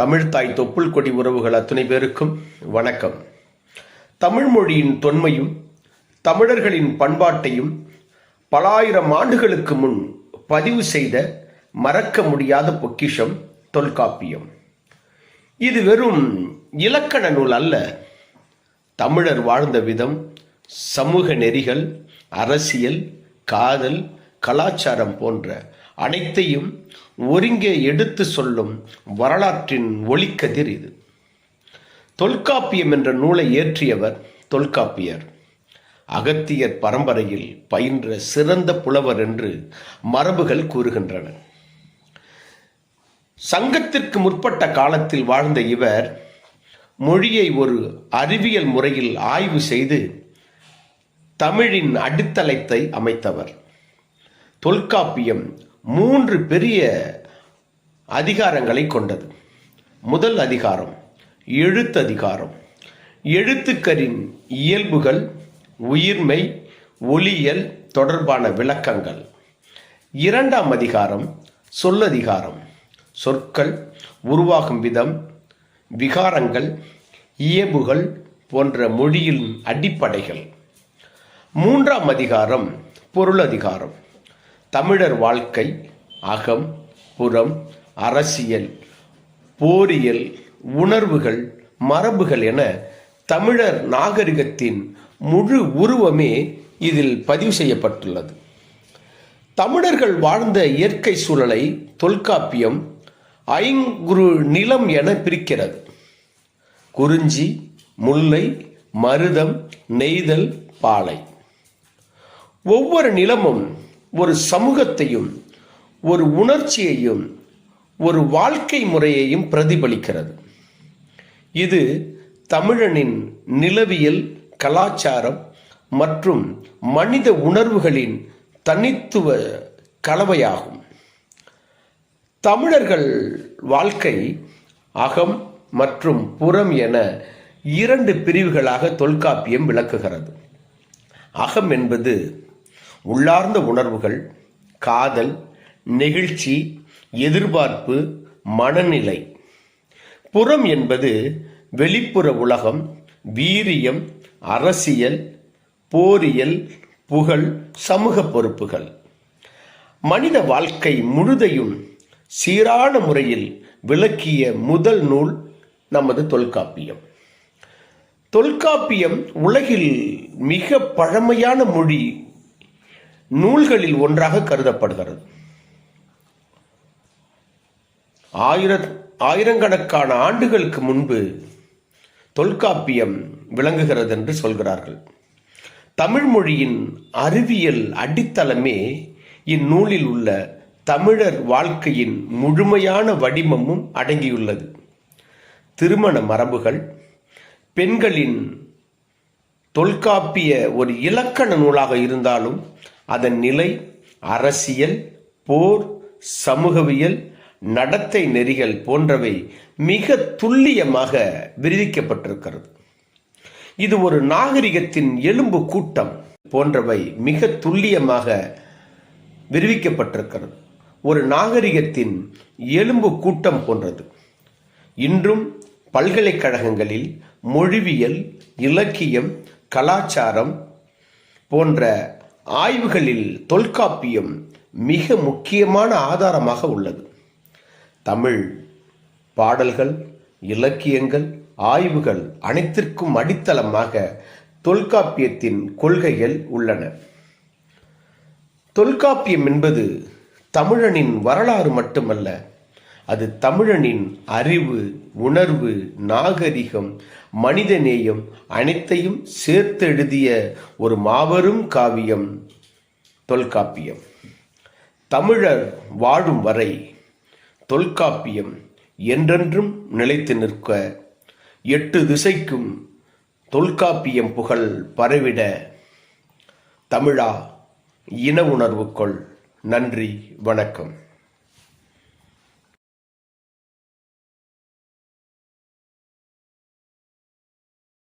தமிழ்தாய் தொப்புள் கொடி உறவுகள் அத்துணை பேருக்கும் வணக்கம். தமிழ் மொழியின் தொன்மையும் தமிழர்களின் பண்பாட்டையும் பலாயிரம் ஆண்டுகளுக்கு முன் பதிவு செய்த மறக்க முடியாத பொக்கிஷம் தொல்காப்பியம். இது வெறும் இலக்கண நூல் அல்ல. தமிழர் வாழ்ந்த விதம் சமூக நெறிகள் அரசியல் காதல் கலாச்சாரம் போன்ற அனைத்தையும் ஒருங்கே எடுத்து சொல்லும் வரலாற்றின் ஒளிக்கதிர் இது. தொல்காப்பியம் என்ற நூலை இயற்றியவர் தொல்காப்பியர். அகத்தியர் பரம்பரையில் பயின்ற சிறந்த புலவர் என்று மரபுகள் கூறுகின்றன. சங்கத்திற்கு முற்பட்ட காலத்தில் வாழ்ந்த இவர் மொழியை ஒரு அறிவியல் முறையில் ஆய்வு செய்து தமிழின் அடித்தளத்தை அமைத்தவர். தொல்காப்பியம் மூன்று பெரிய அதிகாரங்களை கொண்டது. முதல் அதிகாரம் எழுத்ததிகாரம் எழுத்துக்களின் இயல்புகள் உயிர்மை ஒலியல் தொடர்பான விளக்கங்கள். இரண்டாம் அதிகாரம் சொல்லதிகாரம். சொற்கள் உருவாகும் விதம் விகாரங்கள் இயல்புகள் போன்ற மொழியின் அடிப்படைகள். மூன்றாம் அதிகாரம் பொருளதிகாரம். தமிழர் வாழ்க்கை அகம் புறம் அரசியல் போரியல் உணர்வுகள் மரபுகள் என தமிழர் நாகரிகத்தின் முழு உருவமே இதில் பதிவு செய்யப்பட்டுள்ளது. தமிழர்கள் வாழ்ந்த இயற்கை சூழலை தொல்காப்பியம் ஐங்குறு நிலம் என பிரிக்கிறது. குறிஞ்சி முல்லை மருதம் நெய்தல் பாலை. ஒவ்வொரு நிலமும் ஒரு சமூகத்தையும் ஒரு உணர்ச்சியையும் ஒரு வாழ்க்கை முறையையும் பிரதிபலிக்கிறது. இது தமிழனின் நிலவியல் கலாச்சாரம் மற்றும் மனித உணர்வுகளின் தனித்துவ கலவையாகும். தமிழர்கள் வாழ்க்கை அகம் மற்றும் புறம் என இரண்டு பிரிவுகளாக தொல்காப்பியம் விளக்குகிறது. அகம் என்பது உள்ளார்ந்த உணர்வுகள் காதல் நெகிழ்ச்சி எதிர்பார்ப்பு மனநிலை. புறம் என்பது வெளிப்புற உலகம் வீரியம் அரசியல் போரியல் புகழ் சமூக பொறுப்புகள். மனித வாழ்க்கை முழுதையும் சீரான முறையில் விளக்கிய முதல் நூல் நமது தொல்காப்பியம். தொல்காப்பியம் உலகில் மிக பழமையான மொழி நூல்களில் ஒன்றாக கருதப்படுகிறது. ஆயிர ஆயிரக்கணக்கான ஆண்டுகளுக்கு முன்பு தொல்காப்பியம் விளங்குகிறது என்று சொல்கிறார்கள். தமிழ் மொழியின் அறிவியல் அடித்தளமே இந்நூலில் உள்ள தமிழர் வாழ்க்கையின் முழுமையான வடிவமும் அடங்கியுள்ளது. திருமண மரபுகள் பெண்களின் தொல்காப்பிய ஒரு இலக்கண நூலாக இருந்தாலும் அதன் நிலை அரசியல் போர் சமூகவியல் நடத்தை நெறிகள் போன்றவை மிக துல்லியமாக விரிவிக்கப்பட்டிருக்கிறது. இது ஒரு நாகரிகத்தின் எலும்பு கூட்டம் போன்றவை மிக துல்லியமாக விரிவிக்கப்பட்டிருக்கிறது. ஒரு நாகரிகத்தின் எலும்பு கூட்டம் போன்றது. இன்றும் பல்கலைக்கழகங்களில் மொழிவியல் இலக்கியம் கலாச்சாரம் போன்ற ஆய்வுகளில் தொல்காப்பியம் மிக முக்கியமான ஆதாரமாக உள்ளது. தமிழ் பாடல்கள் இலக்கியங்கள் ஆய்வுகள் அனைத்திற்கும் அடித்தளமாக தொல்காப்பியத்தின் கொள்கைகள் உள்ளன. தொல்காப்பியம் என்பது தமிழனின் வரலாறு மட்டுமல்ல அது தமிழனின் அறிவு உணர்வு நாகரிகம் மனிதநேயம் அனைத்தையும் சேர்த்து எழுதிய ஒரு மாபெரும் காவியம் தொல்காப்பியம். தமிழர் வாழும் வரை தொல்காப்பியம் என்றென்றும் நிலைத்து நிற்க எட்டு திசைக்கும் தொல்காப்பியம் புகழ் பரவிட. தமிழா இன உணர்வுக்குள் நன்றி வணக்கம்.